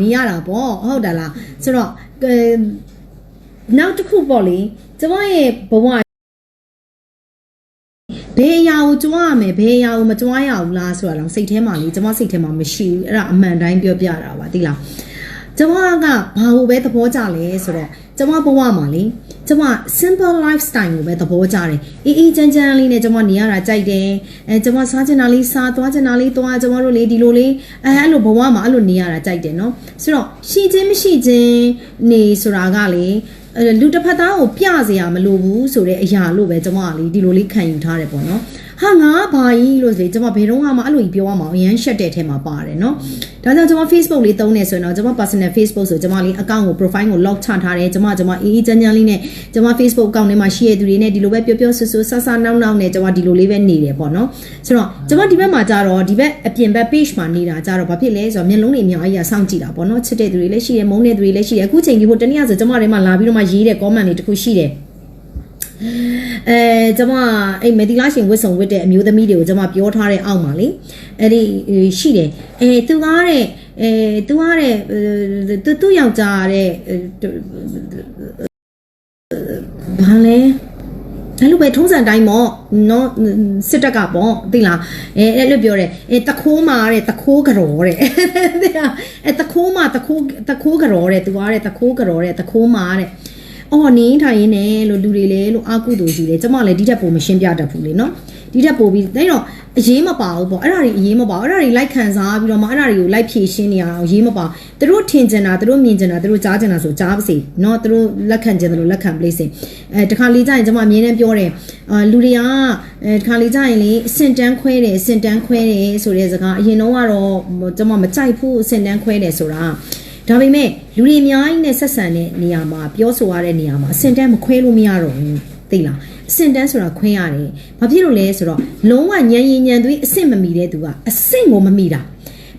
နေရတာပေါ့ဟုတ်တယ်လားဆိုတော့အဲနောက်တစ်ခုပေါ့လေကျမရဲ့ဘဝဘယ်အရာကိုကြွားရမယ်ဘယ်အရာကိုမကြွားရဘူးလားဆိုတာတော့စိတ်ထဲမှာလေကျမစိတ်ထဲမှာမရှိဘူးအဲ့ဒါအမှန်တိုင်းပြောပြတာပါသိလားကျမကဘာကိုပဲသဘောကျလဲဆိုတော့ကျမဘဝမှာလေ ကျမ simple lifestyle ကိုပဲသဘောကျတယ်အေးအေးချမ်းချမ်းလေးနဲ့ကျမနေရတာကြိုက်တယ်အဲကျမစားချင်တာလေးစားသွားချင်တာလေးသွားကျမတို့လေဒီလိုလေးအဲအဲ့လိုဘဝမှာအဲ့လိုနေရတာကြိုက်တယ်နော်ဆိုတော့ရှိချင်းမရှိချင်းနေဆိုတာကလေလူတစ်ဖက်သားကိုပြစရာမလိုဘူးဆိုတဲ့အရာလို့ပဲကျမကလေဒီလိုလေးခံယူထားတယ်ပေါ့နော် ဟာငါဘာကြီးလို့ဆိုလေကျမဘယ်တော့မှအဲ့လိုကြီးပြောရမှာအရန်ရှက်တဲ့အထဲမှာပါတယ်နော်ဒါကြောင့်ကျမ Facebook လေးသုံးနေဆိုရင်တော့ကျမ personal Facebook ဆိုကျမလေး account ကို profile ကို lock ချထားတယ်ကျမကျမအေးအေးချမ်းချမ်းလေးနဲ့ကျမ Facebook account ထဲမှာရှိရတဲ့သူတွေနဲ့ဒီလိုပဲပြောပြောဆူဆူဆဆနောက်နောက်နဲ့ကျမဒီလိုလေးပဲနေတယ်ပေါ့နော်ဆိုတော့ကျမဒီဘက်မှာကြတော့ဒီဘက်အပြင်ဘက် page မှာနေတာကြတော့ဘာဖြစ်လဲဆိုတော့မျက်လုံးတွေအများကြီးကစောင့်ကြည့်တာပေါ့နော်ချစ်တဲ့သူတွေလည်းရှိတယ်မုန်းတဲ့သူတွေလည်းရှိတယ်အခုချိန်ကြီးဟိုတနည်းဆိုကျမတွေမှာလာပြီးတော့မှရေးတဲ့ comment တွေတခုရှိတယ် အဲကျမအဲ့မေဒီလာရှင်ဝစ်ဆောင်ဝစ်တဲ့အမျိုးသမီးတွေကိုကျမပြောထားတဲ့အောက်မှာလေအဲ့ဒီရှိတယ်အဲသူကားတဲ့အဲသူကားတဲ့သူသူ့ယောက်ျားတဲ့ဘာလဲအဲ့လိုပဲထုံးစံတိုင်းပေါ့နော်စစ်တပ်ကပေါ့သိလားအဲအဲ့လိုပြောတယ်အဲတခိုးမာတဲ့တခိုးကြော်တဲ့သိလားအဲတခိုးမာတခိုးတခိုးကြော်တဲ့သူကတဲ့တခိုးကြော်တဲ့တခိုးမာတဲ့ အော်နင်းထိုင်ရင်းနဲ့လို့လူတွေလည်းလို့အာကုတူကြီးတယ်ကျမလည်းဒီထက်ပိုမရှင်းပြတတ်ဘူးလေနော်ဒီထက်ပိုပြီးဒါတော့အရေးမပါဘူးပေါ့အဲ့ဒါတွေအရေးမပါဘူးအဲ့ဒါတွေလိုက်ခံစားပြီးတော့မှအဲ့ဒါတွေကိုလိုက်ဖြည့်ရှင်းနေရအောင်ရေးမပါသူတို့ထင်ကျင်တာသူတို့မြင်ကျင်တာသူတို့ကြားကျင်တာဆိုကြားပါစေเนาะသူတို့လက်ခံကျင်တယ်လို့လက်ခံပလိစေအဲတခါလေးကြရင်ကျမအမြဲတမ်းပြောတယ်အာလူတွေကအဲတခါလေးကြရင်လေအစင်တန်းခွဲတယ်အစင်တန်းခွဲတယ်ဆိုတဲ့စကားအရင်တော့ကတော့ကျမမကြိုက်ဘူးအစင်တန်းခွဲတယ်ဆိုတာ ဒါပေမဲ့လူတွေအများကြီးနဲ့ဆက်ဆံတဲ့နေရာမှာပြောဆိုရတဲ့နေရာမှာအစင်တန်းမခွဲလို့မရတော့ဘူးသိလားအဆင့်တန်းဆိုတာခွင်းရတယ်။ဘာဖြစ်လို့လဲဆိုတော့လုံးဝညံရင်ညံသွေးအဆင့်မမီတဲ့သူကအဆင့်ကိုမမီတာ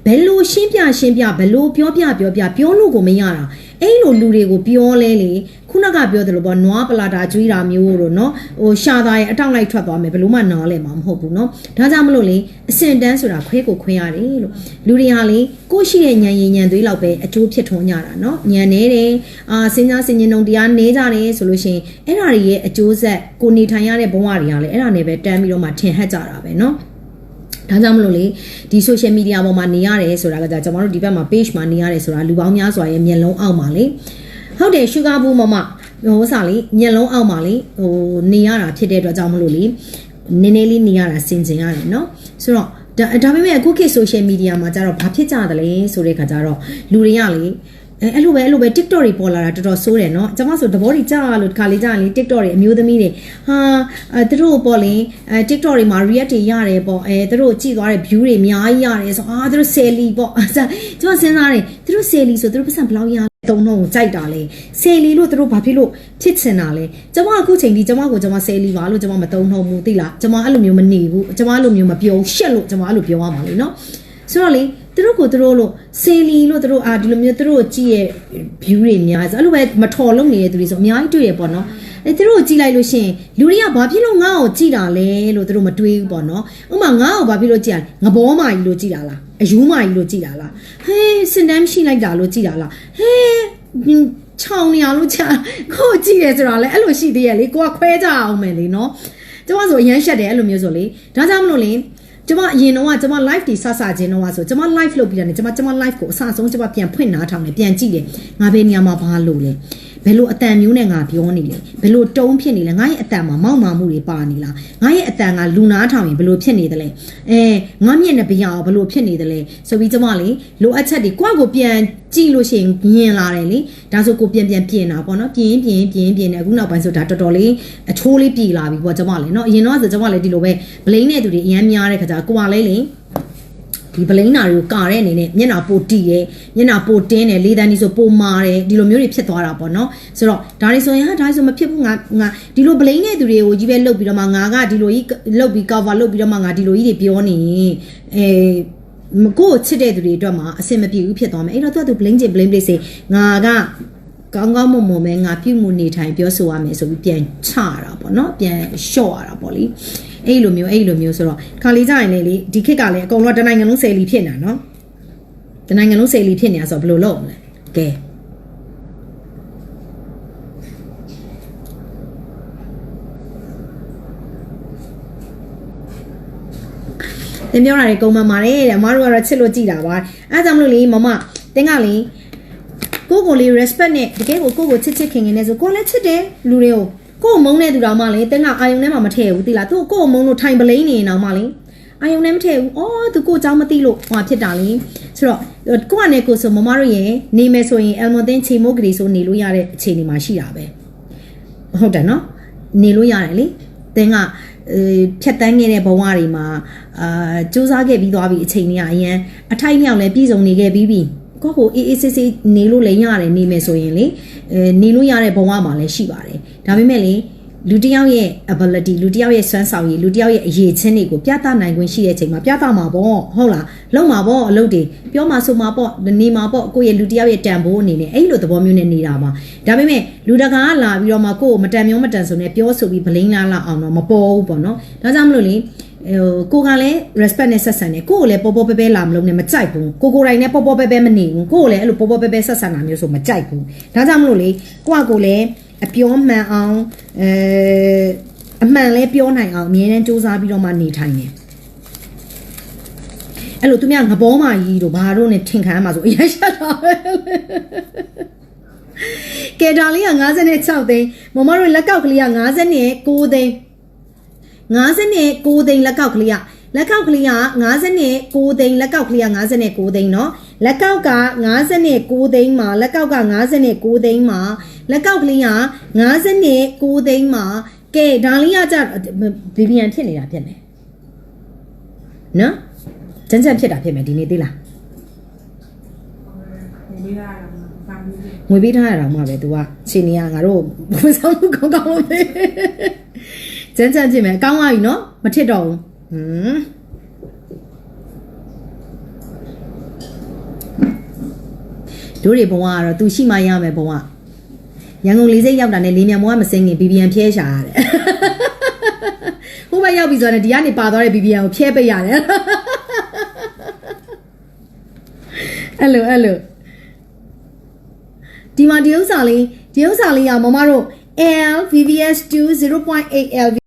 ဘယ်လိုရှင်းပြရှင်းပြဘယ်လိုပြောပြပြောပြပြောလို့ကိုမရတာ အဲ့လိုလူတွေကိုပြောလဲလေခုနကပြောတယ်လို့ပေါ့နွားပလာတာကျွေးတာမျိုးတို့နော်ဟိုရှာသားရဲ့အတောက်လိုက်ထွက်သွားမယ်ဘယ်လို့မှနားလဲမှာမဟုတ်ဘူးနော်ဒါကြောင့်မလို့လေအစင်တန်းဆိုတာခွဲကိုခွဲရတယ်လို့လူတွေဟာလေကိုရှိတဲ့ညံရင်ညံသွေးလောက်ပဲအကျိုးဖြစ်ထွန်းကြတာနော်ညံနေတယ်အာစင်ညာစင်ញင်ုံတရားနေကြတယ်ဆိုလို့ရှိရင်အဲ့ဓာတွေရဲ့အကျိုးဆက်ကိုနေထိုင်ရတဲ့ဘဝတွေကလည်းအဲ့ဒါနဲ့ပဲတန်းပြီးတော့မှထင်ဟပ်ကြတာပဲနော် ဒါကြောင့်မလို့လေဒီ social media ပေါ်မှာနေရတယ်ဆိုတာကကျွန်တော်တို့ဒီဘက်မှာ page မှာနေရတယ်ဆိုတာလူပေါင်းများစွာရဲ့မျက်လုံးအောက်မှာလေဟုတ်တယ် sugar ဘူးမမဟိုစားလေမျက်လုံးအောက်မှာလေဟိုနေရတာဖြစ်တဲ့အတွက်ကြောင့်မလို့လေနည်းနည်းလေးနေရတာစင်ကျင်ရတယ်เนาะဆိုတော့ဒါဒါပေမဲ့အခုခေတ် social media မှာကျတော့ဘာဖြစ်ကြတယ်လဲဆိုတဲ့ခါကျတော့လူတွေကလေ အဲအဲ့လိုပဲအဲ့လိုပဲ TikTok တွေပေါ်လာတာတော်တော်ဆိုးတယ်နော်ကျွန်မဆိုသဘောတူကြားလို့ဒီခါလေးကြားရင် TikTok တွေအမျိုးသမီးတွေဟာသူတို့ပေါ့လေအဲ TikTok တွေမှာ react တွေရတယ်ပေါ့အဲသူတို့ကြည့်သွားတဲ့ view တွေအများကြီးရတယ်ဆိုအာသူတို့ selly ပေါ့ကျွန်မစဉ်းစားတယ်သူတို့ selly ဆိုသူတို့ပတ်စံဘယ်လောက်ရတုံးတော့ကိုကြိုက်တာလေဆယ်လီလို့သူတို့ဘာဖြစ်လို့ဖြစ်ချင်တာလဲကျွန်မအခုချိန်ဒီကျွန်မကိုကျွန်မဆယ်လီပါလို့ကျွန်မမတုံးတော့ဘူးသိလားကျွန်မအဲ့လိုမျိုးမနေဘူးကျွန်မအဲ့လိုမျိုးမပြောရှက်လို့ကျွန်မအဲ့လိုပြောရမှာလေနော်ဆိုတော့လေ သူတို့ကိုသူတို့လို့ဆေလီလို့သူတို့အာဒီလိုမျိုးသူတို့ကြည့်ရဲ့ view တွေအများကြီးအဲ့လိုပဲမထော်လုံးနေတဲ့သူတွေဆိုအများကြီးတွေ့ရပေါ့နော်အဲသူတို့ကြည့်လိုက်လို့ရှင်လူတွေကဘာဖြစ်လို့ငါ့ကိုကြည့်တာလဲလို့သူတို့မတွေးဘူးပေါ့နော်ဥပမာငါ့ကိုဘာဖြစ်လို့ကြည့်ရလဲငဘောမာကြီးလို့ကြည့်တာလားအယူမာကြီးလို့ကြည့်တာလားဟေးစင်တမ်းရှိလိုက်တာလို့ကြည့်တာလားဟေးချောင်းနေအောင်လို့ချာကိုကြည့်ရဲဆိုတာလဲအဲ့လိုရှိသေးရဲ့လေကိုကခွဲကြအောင်မယ်လေနော်ကျမဆိုအရန်ရှက်တယ်အဲ့လိုမျိုးဆိုလေဒါကြောင့်မလို့လေ ကျမအရင်တော့ကျမ live တွေစစချင်းတော့ဆိုကျမ live လုပ်ပြီးတယ်ကျမကျမ live ကိုအစအဆုံးကျမပြန်ဖွင့်နားထောင်တယ်ပြန်ကြည့်တယ်ငါဘယ်နေရာမှာဘာလုပ်လဲ ဘယ်လိုအတန်မျိုးနဲ့ငါပြောနေလဲဘယ်လိုတုံးဖြစ်နေလဲငါရဲ့အတန်မှာမောက်မာမှုတွေပါနေလားငါရဲ့အတန်ကလူနာထောင်ရင်ဘယ်လိုဖြစ်နေသလဲအဲငါမျက်နှာပြအောင်ဘယ်လိုဖြစ်နေသလဲဆိုပြီးကျမလေလိုအပ်ချက်တွေကိုယ့်ကိုပြန်ကြည့်လို့ရှိရင်မြင်လာတယ်လေဒါဆိုကိုပြန်ပြန်ပြင်တာပေါ့နော်ပြင်ပြင်ပြင်ပြင်နေအခုနောက်ပိုင်းဆိုဒါတော်တော်လေးအချိုးလေးပြည်လာပြီပေါ့ကျမလေနော်အရင်တော့ဆိုကျမလေဒီလိုပဲဘလိန်တဲ့သူတွေအများများတဲ့ခါကျကိုကလည်းလေ ဒီဗလိန်နာတွေကိုကာတဲ့အနေနဲ့မျက်နှာပိုတီတယ်မျက်နှာပိုတင်းတယ်လေးတန်းဒီဆိုပိုမာတယ်ဒီလိုမျိုးတွေဖြစ်သွားတာပေါ့နော်ဆိုတော့ဒါတွေဆိုရင်ဟာဒါဆိုမဖြစ်ဘူးငါငါဒီလိုဗလိန်တဲ့သူတွေကိုကြီးပဲလုတ်ပြီးတော့မှငါကဒီလိုကြီးလုတ်ပြီး cover လုတ်ပြီးတော့မှငါဒီလိုကြီးတွေပြောနေအဲမကိုချစ်တဲ့သူတွေအတွက်မှာအဆင်မပြေဘူးဖြစ်သွားမယ်အဲ့တော့သူကသူ blame ချင် blame လေးစေငါကကောင်းကောင်းမွန်မွန်ပဲငါပြုမှုနေထိုင်ပြောဆိုရမယ်ဆိုပြီးပြန်ချတာပေါ့နော်ပြန်လျှော့ရတာပေါ့လေ အဲ့လိုမျိုးအဲ့လိုမျိုးဆိုတော့ခါလေးကြရင်လေဒီခေတ်ကလည်းအကုန်လုံးတနိုင်ငံလုံးဆယ်လီဖြစ်နေတာနော်တနိုင်ငံလုံးစိတ်လီဖြစ်နေတာဆိုတော့ဘယ်လိုလုပ်မလဲကဲသင်ပြောတာတွေကုန်မှန်ပါတယ်တဲ့အမတို့ကတော့ချစ်လို့ကြည်တာပါအဲဒါကြောင့်မလို့လေမမတင်းကလေကိုယ့်ကိုယ်လေး respect နဲ့တကယ်ကိုကိုယ့်ကိုချစ်ချစ်ခင်ခင်နဲ့ဆိုကိုယ်လည်းချစ်တယ်လူတွေကို ကိုယ့်ကိုမုန်းတဲ့သူတော်မှလေတင်းကအာယုံထဲမှာမထည့်ဘူးသိလားသူကိုယ့်ကိုမုန်းလို့ထိုင်ပလိန်နေရင်တော့မှလေအာယုံထဲမထည့်ဘူးအော်သူကိုယ်เจ้าမသိလို့ဟောဖြစ်တာလေဆိုတော့ကိုယ့်အနေကိုယ်ဆိုမမတို့ရဲ့နေမယ်ဆိုရင်အယ်မွန်တင်းချေမိုးကလေးဆိုနေလို့ရတဲ့အခြေအနေမှာရှိတာပဲဟုတ်တယ်နော်နေလို့ရတယ်လေတင်းကအဲဖြတ်တန်းခဲ့တဲ့ဘဝတွေမှာအာစူးစမ်းခဲ့ပြီးသွားပြီအချိန်ကြီးကအရင်အထိုက်မြောက်လဲပြည်စုံနေခဲ့ပြီးပြီ ကိုယ့်ကိုအေးအေးဆေးဆေးနေလို့လည်းရတယ်နေမယ်ဆိုရင်လေအဲနေလို့ရတဲ့ဘဝမှာလည်းရှိပါတယ်ဒါပေမဲ့လေလူတစ်ယောက်ရဲ့ ability လူတစ်ယောက်ရဲ့စွမ်းဆောင်ရည်လူတစ်ယောက်ရဲ့အရေးချင်းတွေကိုပြသနိုင်ခွင့်ရှိတဲ့အချိန်မှာပြသမှာပေါ့ဟုတ်လားလုံမှာပေါ့အလုပ်တွေပြောမှာဆိုမှာပေါ့နေမှာပေါ့ကိုယ့်ရဲ့လူတစ်ယောက်ရဲ့တန်ဖိုးအနေနဲ့အဲ့လိုသဘောမျိုးနဲ့နေတာပါဒါပေမဲ့လူတကာကလာပြီးတော့မှကိုယ့်ကိုမတန်မျိုးမတန်ဆိုနဲ့ပြောဆိုပြီးဗလိန်လာလာအောင်တော့မပေါ်ဘူးပေါ့နော်ဒါကြောင့်မလို့လေ ဟိုကိုကလည်း respect နဲ့ဆက်ဆံတယ်ကိုကိုလည်းပေါ်ပေါ်ပဲပဲလာမလို့နဲ့မကြိုက်ဘူးကိုကိုတိုင်းနဲ့ပေါ်ပေါ်ပဲပဲမနေဘူးကိုကိုလည်းအဲ့လိုပေါ်ပေါ်ပဲပဲဆက်ဆံတာမျိုးဆိုမကြိုက်ဘူးဒါကြောင့်မလို့လေကိုကကိုလည်းအပြောမှန်အောင်အဲအမှန်လဲပြောနိုင်အောင်အမြဲတမ်းစူးစမ်းပြီးတော့မှနေထိုင်တယ်အဲ့လိုသူများငဘောမာကြီးတို့ဘာတို့နဲ့ထင်ခံရမှာဆိုအရင်ရှက်တာပဲကဲဒါလေးက56သိန်းမမတို့လက်ကောက်ကလေးက59သိန်း59သိန်း 56သိန်းလက်ကောက်ကလေးကလက်ကောက်ကလေးက56သိန်းလက်ကောက်ကလေးက56သိန်းเนาะလက်ကောက်က56သိန်းမှာလက်ကောက်က56သိန်းမှာလက်ကောက်ကလေးက56သိန်းမှာကဲဒါလေးကကြဗီဗီယန်ဖြစ်နေတာဖြစ်မယ်နော်ဂျန်ဂျန်ဖြစ်တာဖြစ်မယ်ဒီနေ့သိလားငွေပေးထားရအောင်မှပဲ तू ကခြေနေရငါတို့ဝန်ဆောင်မှုကောင်းကောင်းလုပ်ပေး ကျန်းကျန်းဖြစ်မယ်ကောင်းသွားပြီနော်မထစ်တော့ဘူးဟွန်းတို့တွေဘဝကတော့ तू ရှိမှရမယ်ဘဝရန်ကုန်လေးစိတ်ရောက်တာနဲ့လေးမြန်ဘဝမစင်းခင် BBN ဖျဲရှာရတယ်ဟိုဘက်ရောက်ပြီဆိုတော့ဒီကနေပါသွားတဲ့ BBN ကိုဖျဲပိတ်ရတယ်အဲ့လိုအဲ့လိုဒီမှာဒီဥစ္စာလေးဒီဥစ္စာလေးကမမတို့ L VVS2 0.8 LV